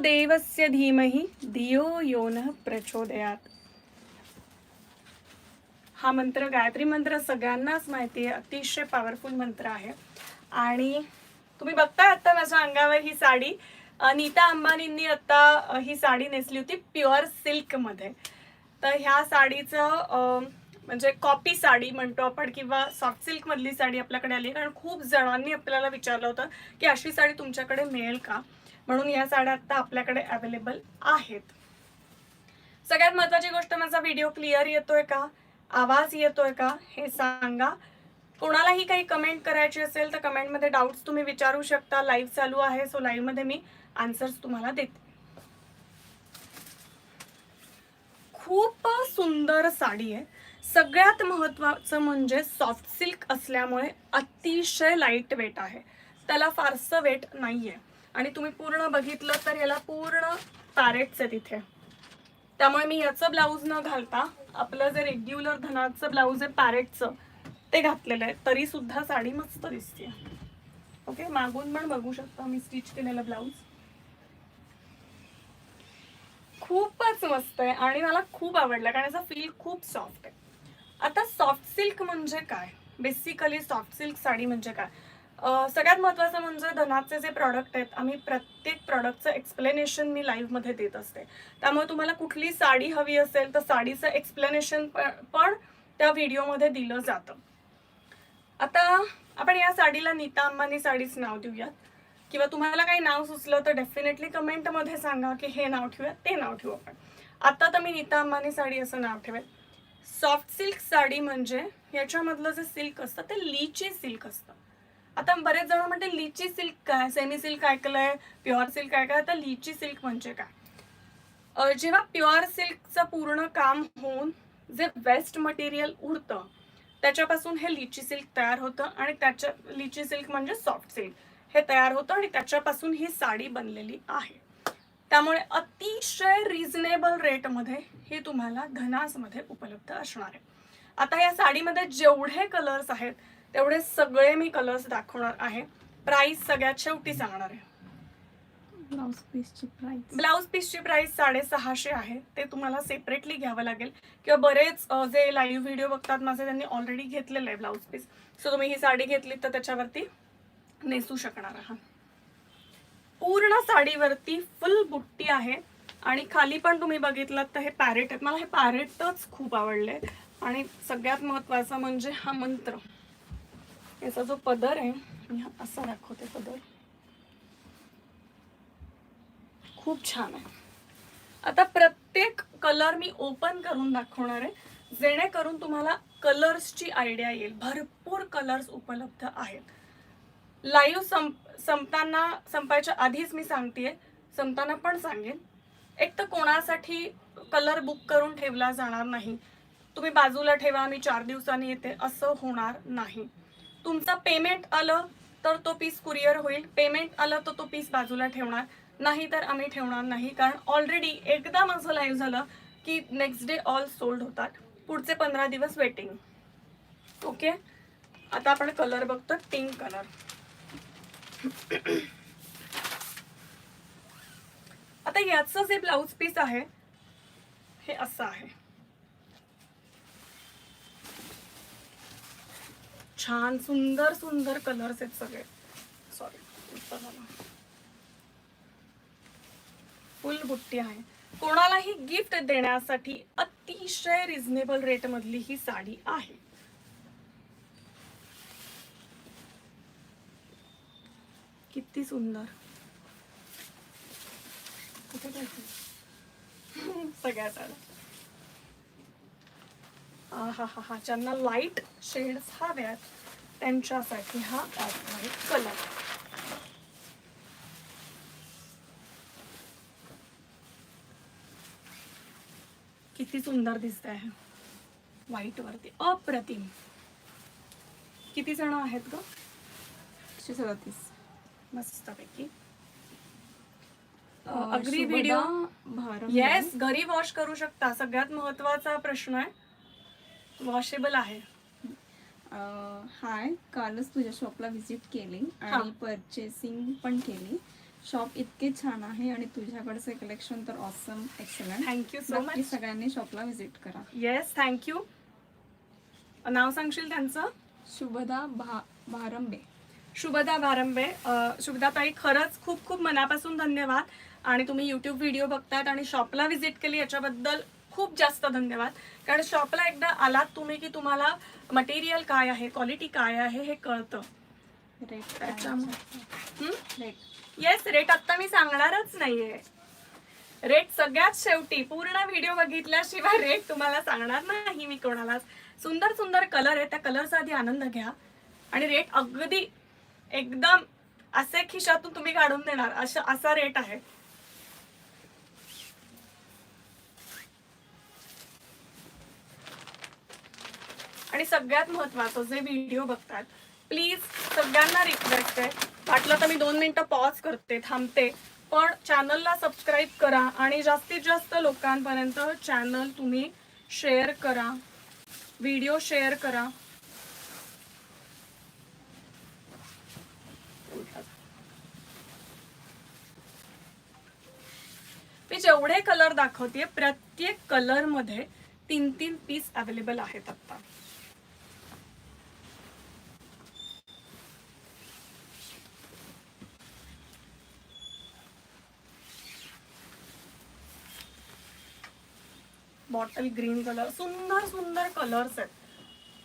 देवस्य धीमहि धियो यो न प्रचोदयात. हा मंत्र गायत्री मंत्र सगळ्यांनाच माहिती आहे. अतिशय पॉवरफुल मंत्र आहे. आणि तुम्ही बघताय आता माझ्या अंगावर ही साडी. नीता अंबानींनी आता ही साडी नेसली होती प्युअर सिल्कमध्ये तर ह्या साडीचं म्हणजे कॉपी साडी म्हणतो आपण किंवा सॉफ्ट सिल्क मधली साडी आपल्याकडे आली. कारण खूप जणांनी आपल्याला विचारलं होतं की अशी साडी तुमच्याकडे मिळेल का? म्हणून या साड्या आता आपल्याकडे अवेलेबल आहेत. सगळ्यात महत्वाची गोष्ट माझा व्हिडिओ क्लिअर येतोय का? आवाज येतोय का? हे सांगा. कोणालाही काही कमेंट करायची असेल तर कमेंटमध्ये डाऊट्स तुम्ही विचारू शकता. लाईव्ह चालू आहे सो लाईव्हमध्ये मी आन्सर्स तुम्हाला देते. खूप सुंदर साडी आहे. सगळ्यात महत्त्वाचं म्हणजे सॉफ्ट सिल्क असल्यामुळे अतिशय लाइट वेट आहे. त्याला फारसं वेट नाही आहे आणि तुम्ही पूर्ण बघितलं तर याला पूर्ण पॅरेट्स आहे तिथे त्यामुळे मी याचं ब्लाऊज न घालता आपलं जे रेग्युलर धनाचं ब्लाऊज आहे पॅरेटचं ते घातलेलं आहे. तरी सुद्धा साडी मस्त दिसते ओके मागून पण बघू शकता मी स्टिच केलेलं ब्लाऊज खूपच मस्त आहे आणि मला खूप आवडलं कारण याचा फील खूप सॉफ्ट आहे. आता सॉफ्ट सिल्क म्हणजे काय? बेसिकली सॉफ्ट सिल्क साडी म्हणजे काय? सगळ्यात महत्त्वाचं म्हणजे धनाचे जे प्रॉडक्ट आहेत आम्ही प्रत्येक प्रॉडक्टचं एक्सप्लेनेशन मी लाईव्हमध्ये देत असते. त्यामुळे तुम्हाला कुठली साडी हवी असेल तर साडीचं एक्सप्लेनेशन पण त्या व्हिडिओमध्ये दिलं जातं. आता आपण या साडीला नीता अंबानी साडीच नाव देऊयात. किंवा तुम्हाला काही नाव सुचलं तर डेफिनेटली कमेंटमध्ये सांगा की हे नाव ठेवूया ते नाव ठेवू आपण. आता तर मी नीता अंबानी साडी असं नाव ठेवेल सॉफ्ट सिल्क साडी म्हणजे याच्यामधलं जे सिल्क असतं ते लीची सिल्क असतं. आता बरेच जण म्हणते लीची सिल्क काय? सेमी सिल्क ऐकलंय प्युअर सिल्क काय काय आता लीची सिल्क म्हणजे काय? जेव्हा प्युअर सिल्कचं पूर्ण काम होऊन जे वेस्ट मटेरियल उरतं त्याच्यापासून हे लिची सिल्क तयार होतं आणि त्याच्या लिची सिल्क म्हणजे सॉफ्ट सिल्क हे तयार होतं आणि त्याच्यापासून ही साडी बनलेली आहे. त्यामुळे अतिशय रिझनेबल रेटमध्ये ही तुम्हाला धनासमध्ये उपलब्ध असणार आहे. आता या साडीमध्ये जेवढे कलर्स आहेत तेवढे सगळे मी कलर्स दाखवणार आहे. प्राइस सगळ्यात शेवटी सांगणार आहे. ब्लाउज पीसची प्राइस ब्लाऊज पीसची प्राइस साडेसहाशे आहे. ते तुम्हाला सेपरेटली घ्यावं लागेल. किंवा बरेच जे लाईव्ह व्हिडिओ बघतात माझे त्यांनी ऑलरेडी घेतलेलं आहे ब्लाऊज पीस सो तुम्ही ही साडी घेतली तर त्याच्यावरती नेसू शकणार आहात. पूर्ण साडीवरती फुल बुट्टी आहे. आणि खाली पण तुम्ही बघितलं तर हे पॅरेट आहेत. मला हे पॅरेटच खूप आवडले. आणि सगळ्यात महत्त्वाचा म्हणजे हा मंत्र. याचा जो पदर आहे मी असा दाखवते पदर. खूप छान आहे. आता प्रत्येक कलर मी ओपन करून दाखवणार आहे. जेणेकरून तुम्हाला कलर्सची आयडिया येईल. भरपूर कलर्स उपलब्ध आहेत. लाईव्ह संप संपताना संपायच्या आधीच मी सांगते संपताना पण सांगेन. एक तर कोणासाठी कलर बुक करून ठेवला जाणार नाही. तुम्ही बाजूला ठेवा मी चार दिवसांनी येते असं होणार नाही. तुमचं पेमेंट आलं तर तो पीस कुरिअर होईल. पेमेंट आलं तर तो पीस बाजूला ठेवणार. नाही तर आम्ही ठेवणार नाही. कारण ऑलरेडी एकदा माझं लाईव्ह झालं की नेक्स्ट डे ऑल सोल्ड होतात. पुढचे पंधरा दिवस वेटिंग ओके आता आपण कलर बघतो पिंक कलर आता याचं जे ब्लाऊज पीस आहे हे असं आहे. छान सुंदर सुंदर कलर्स आहेत सगळे. सॉरी फुल बुट्टी आहे. कोणालाही गिफ्ट देण्यासाठी अतिशय रिझनेबल रेट मधली ही साडी आहे. किती सुंदर. सगळ्यात आला सगळ्या हा हा हा ज्यांना लाइट शेड्स हव्यात त्यांच्यासाठी हा ऑफ व्हाईट कलर किती सुंदर दिसत आहे व्हाईट वरती. अप्रतिम. किती जण आहेत ग? एकशे सदतीस. मस्तपैकी. अग्री व्हिडिओ येस घरी वॉश करू शकता. सगळ्यात महत्त्वाचा प्रश्न आहे. वॉशेबल आहे. हाय. कालच तुझ्या शॉपला व्हिजिट केली. आणि परचेसिंग पण केली. शॉप इतके छान आहे आणि तुझ्याकडचे कलेक्शन तर awesome excellent thank you so much सगळ्यांनी शॉपला व्हिजिट करा. येस थँक्यू नाव सांगशील त्यांचं? शुभदा भा भारंबे शुभदा बारंबे शुभदाताई खरंच खूप खूप मनापासून धन्यवाद. आणि तुम्ही यूट्यूब व्हिडिओ बघतायत आणि शॉपला व्हिजिट केली याच्याबद्दल खूप जास्त धन्यवाद. कारण शॉपला एकदा आलात तुम्ही की तुम्हाला मटेरियल काय आहे क्वालिटी काय आहे हे कळतं. रेट त्याच्यामुळे रेट येस रेट आता मी सांगणारच नाहीये. रेट सगळ्यात शेवटी पूर्ण व्हिडिओ बघितल्याशिवाय रेट तुम्हाला सांगणार नाही मी कोणालाच. सुंदर सुंदर कलर आहे त्या कलरचा आधी आनंद घ्या. आणि रेट अगदी एकदम असे खिशातून तुम्ही काढून देणार. अशा असा रेट आहे. आणि सगळ्यात महत्वाचं जे व्हिडिओ बघतात प्लीज सगळ्यांना रिक्वेस्ट आहे. वाटलं तर मी दोन मिनिटं पॉज करते थांबते. पण चॅनलला सबस्क्राईब करा आणि जास्तीत जास्त लोकांपर्यंत चॅनल तुम्ही शेअर करा. व्हिडिओ शेअर करा. मी जेवढे कलर दाखवते प्रत्येक कलरमध्ये तीन तीन पीस अवेलेबल आहेत आता. बॉटल ग्रीन कलर सुंदर सुंदर कलर्स आहेत.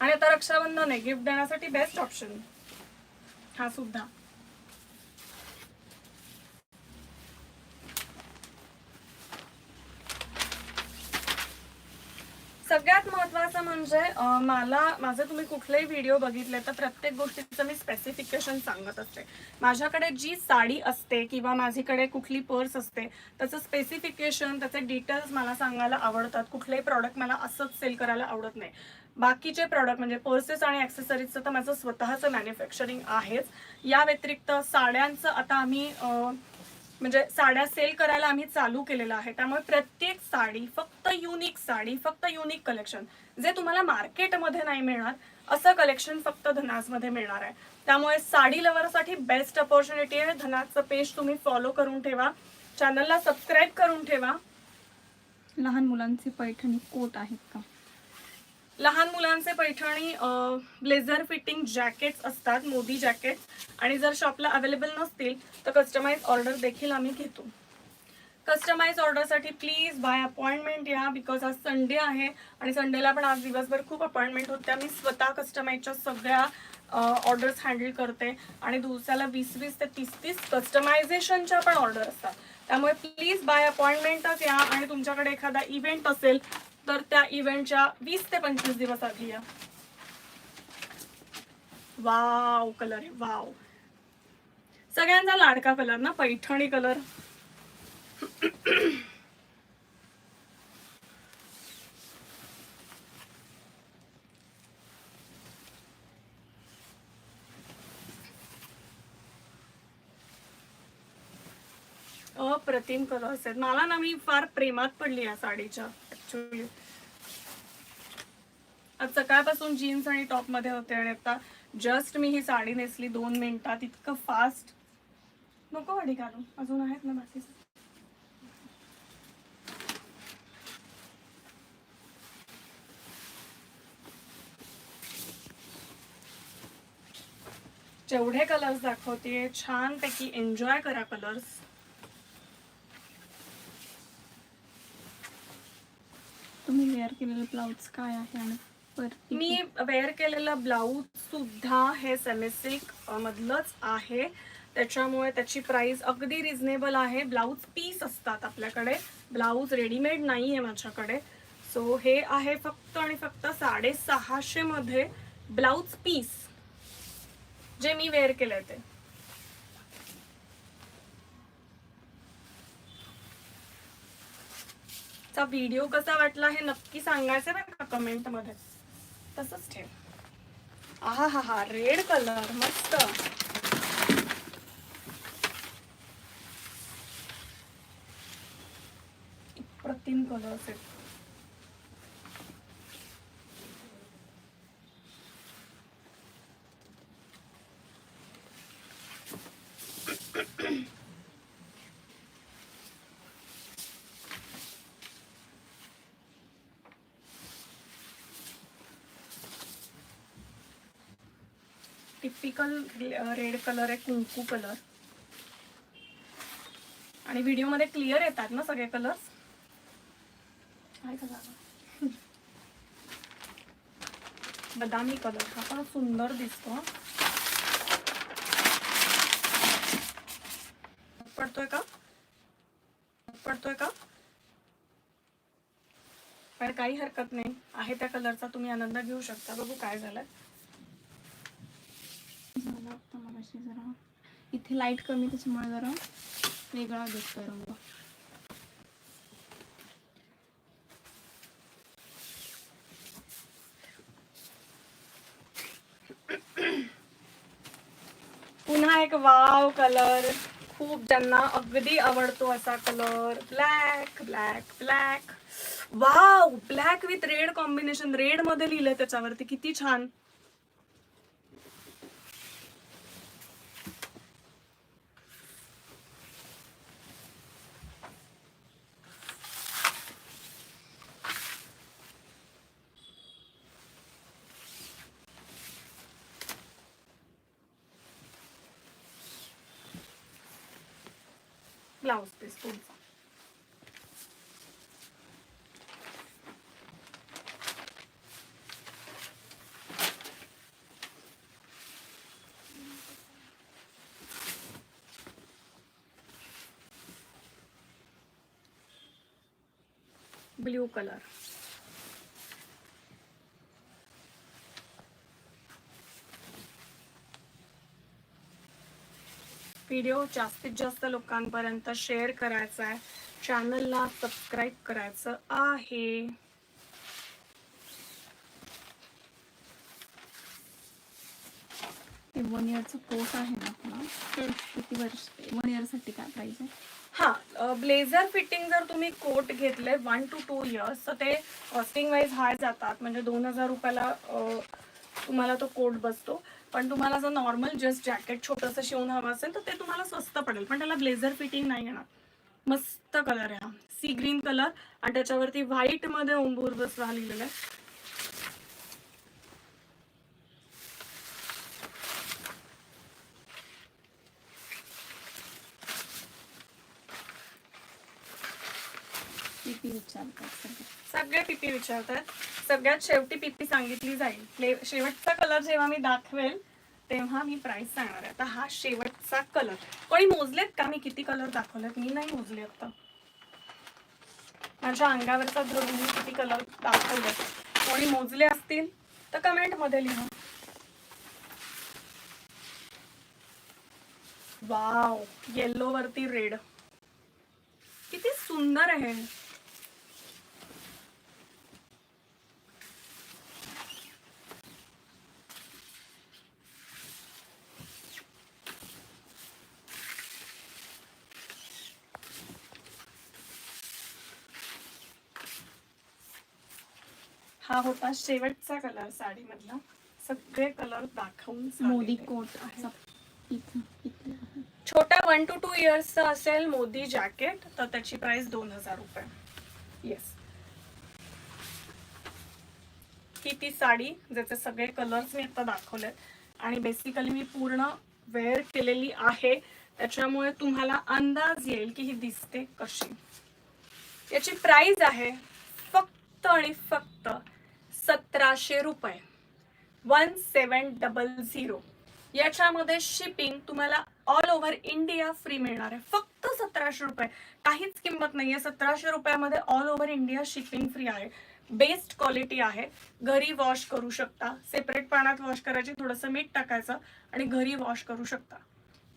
आणि आता रक्षाबंधन आहे गिफ्ट देण्यासाठी बेस्ट ऑप्शन हा सुद्धा. सगळ्यात महत्वाचं म्हणजे मला माझे तुम्ही कुठलेही व्हिडिओ बघितले तर प्रत्येक गोष्टीचं मी स्पेसिफिकेशन सांगत असते. माझ्याकडे जी साडी असते किंवा माझीकडे कुठली पर्स असते त्याचं स्पेसिफिकेशन त्याचे डिटेल्स मला सांगायला आवडतात. कुठलेही प्रॉडक्ट मला असंच सेल करायला आवडत नाही. बाकीचे प्रॉडक्ट म्हणजे पर्सेस आणि ॲक्सेसरीजचं तर माझं स्वतःचं मॅन्युफॅक्चरिंग आहेच. या व्यतिरिक्त साड्यांचं आता आम्ही म्हणजे साड्या सेल करायला आम्ही चालू केलेलं आहे. त्यामुळे प्रत्येक साडी फक्त युनिक साडी फक्त युनिक कलेक्शन जे तुम्हाला मार्केटमध्ये नाही मिळणार असं कलेक्शन फक्त धनाजमध्ये मिळणार आहे. त्यामुळे साडी लवरसाठी बेस्ट ऑपॉर्च्युनिटी आहे. धनाजचं पेज तुम्ही फॉलो करून ठेवा. चॅनलला सबस्क्राईब करून ठेवा. लहान मुलांचे पैठणी कोट आहेत का? लहान मुलांचे पैठणी ब्लेझर फिटिंग जॅकेट्स असतात मोदी जॅकेट आणि जर शॉपला अवेलेबल नसतील तर कस्टमाइज ऑर्डर देखील आम्ही घेतो. कस्टमाइज ऑर्डरसाठी प्लीज बाय अपॉइंटमेंट या बिकॉज आज संडे आहे आणि संडेला पण आज दिवसभर खूप अपॉइंटमेंट होत्या मी स्वतः कस्टमाइजच्या सगळ्या ऑर्डर्स हँडल करते. आणि दिवसाला वीस वीस ते तीस तीस कस्टमायझेशनच्या पण ऑर्डर असतात. त्यामुळे प्लीज बाय अपॉइंटमेंटच या. आणि तुमच्याकडे एखादा इव्हेंट असेल तर त्या इव्हेंटच्या वीस ते पंचवीस दिवस आधी या. वाव कलर आहे वाव. सगळ्यांचा लाडका कलर ना पैठणी कलर अप्रतिम कलर्स आहेत. मला ना मी फार प्रेमात पडली या साडीच्या. ऍक्च्युली आज सकाळपासून जीन्स आणि टॉपमध्ये होते आणि आता जस्ट मी ही साडी नेसली दोन मिनिटात. इतकं फास्ट नको वाडी घालू. अजून आहेत ना बाकी? जेवढे कलर्स दाखवते छानपैकी एन्जॉय करा कलर्स तुम्ही वेअर केलेलं ब्लाऊज काय आहे आणि मी वेअर केलेलं ब्लाऊज सुद्धा हे सेमिसिक मधलंच आहे. त्याच्यामुळे त्याची प्राइस अगदी रिझनेबल आहे. ब्लाऊज पीस असतात आपल्याकडे. ब्लाऊज रेडीमेड नाही आहे माझ्याकडे. सो हे आहे फक्त आणि फक्त साडेसहाशे मध्ये ब्लाऊज पीस जे मी वेअर केलंय ते. चा व्हिडिओ कसा वाटला हे नक्की सांगायचं बरं का कमेंटमध्ये. तसंच ठेव. आहा हा हा रेड कलर मस्त. प्रतिम कलर आहेत. टिपिकल रेड कलर आहे कुंकू कलर आणि व्हिडिओमध्ये क्लिअर येतात ना सगळे कलर्स बदामी कलर हा पण सुंदर दिसतो पडतोय का? पडतोय का? पण काही हरकत नाही. आहे त्या कलरचा तुम्ही आनंद घेऊ शकता. बघू काय झालंय. झालं अशी जरा. इथे लाइट कमी त्याच्यामुळे जरा वेगळा दिसतोय रंग. पुन्हा एक वाव कलर खूप ज्यांना अगदी आवडतो असा colour black black black wow black with red combination रेडमध्ये लिहिलंय त्याच्यावरती. किती छान. ब्लाउज पीस पुढचा ब्ल्यू कलर व्हिडिओ जास्तीत जास्त लोकांपर्यंत शेअर करायचा आहे चॅनलला सबस्क्राईब करायचं आहे. ते वन इयरचं कोट आहे ना आपला? किती वर्ष? वन इयरसाठी काय आहे हा ब्लेझर फिटिंग जर तुम्ही कोट घेतले वन टू टू इयर्स तर ते कॉस्टिंग वाईज हाय जातात. म्हणजे दोन हजार रुपयाला तुम्हाला तो कोट बसतो. पण तुम्हाला जर नॉर्मल जस्ट जॅकेट छोटंसं शिवून हवं असेल तर ते तुम्हाला स्वस्त पडेल. पण त्याला ब्लेझर फिटिंग नाही येणार. मस्त कलर आहे हा. सी ग्रीन कलर आणि त्याच्यावरती व्हाईटमध्ये ओंबूर बसवा लिहिलेलं आहे. पीपी विचारतात सगळे. पीपी पिपी विचारतात. सगळ्यात शेवटी पिपी सांगितली जाईल. शेवटचा कलर जेव्हा मी दाखवेल तेव्हा मी प्राइस सांगणार आहे. आता हा शेवटचा कलर कोणी मोजलेत का? मी किती कलर दाखवलेत? मी नाही मोजले आता. माझ्या अंगावरचा द्रव मी किती कलर दाखवलेत. कोणी मोजले असतील तर कमेंटमध्ये लिहा. वाव येल्लो वरती रेड किती सुंदर आहे. होता शेवटचा कलर साडीमधला. सगळे कलर दाखवून मोदी कोट. छोटा वन टू टू इयर्सचा असेल मोदी जॅकेट तर त्याची प्राइस दोन हजार रुपये. येस ही ती साडी ज्याचे सगळे कलर्स मी आता दाखवलेत. आणि बेसिकली मी पूर्ण वेअर केलेली आहे. त्याच्यामुळे तुम्हाला अंदाज येईल की ही दिसते कशी. याची प्राइस आहे फक्त आणि फक्त सतराशे रुपये. One seven double zero. याच्यामध्ये शिपिंग तुम्हाला ऑल ओव्हर इंडिया फ्री मिळणार आहे. फक्त सतराशे रुपये. काहीच किंमत नाहीये. सतराशे रुपयामध्ये all over India shipping free आहे. बेस्ट क्वालिटी आहे. घरी वॉश करू शकता. सेपरेट पाण्यात वॉश करायची थोडंसं मीठ टाकायचं आणि घरी वॉश करू शकता.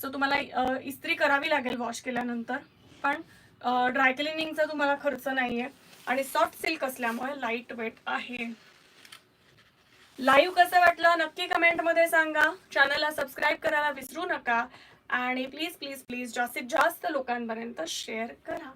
सो तुम्हाला इस्त्री करावी लागेल वॉश केल्यानंतर. पण ड्राय क्लिनिंगचा तुम्हाला खर्च नाहीये. आणि सॉफ्ट सिल्क असल्यामुळे लाइट वेट आहे. लाईव्ह कसं वाटलं? नक्की कमेंटमध्ये सांगा. चॅनलला सबस्क्राईब करायला विसरू नका. आणि प्लीज प्लीज प्लीज जास्तीत जास्त लोकांपर्यंत शेअर करा.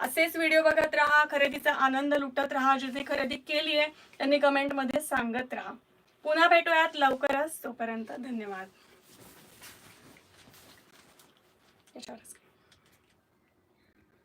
असेच व्हिडिओ बघत राहा. खरेदीचा आनंद लुटत राहा. जिथे खरेदी केली आहे त्यांनी कमेंटमध्ये सांगत राहा. पुन्हा भेटूयात लवकरच. तोपर्यंत धन्यवाद. याच्यावरच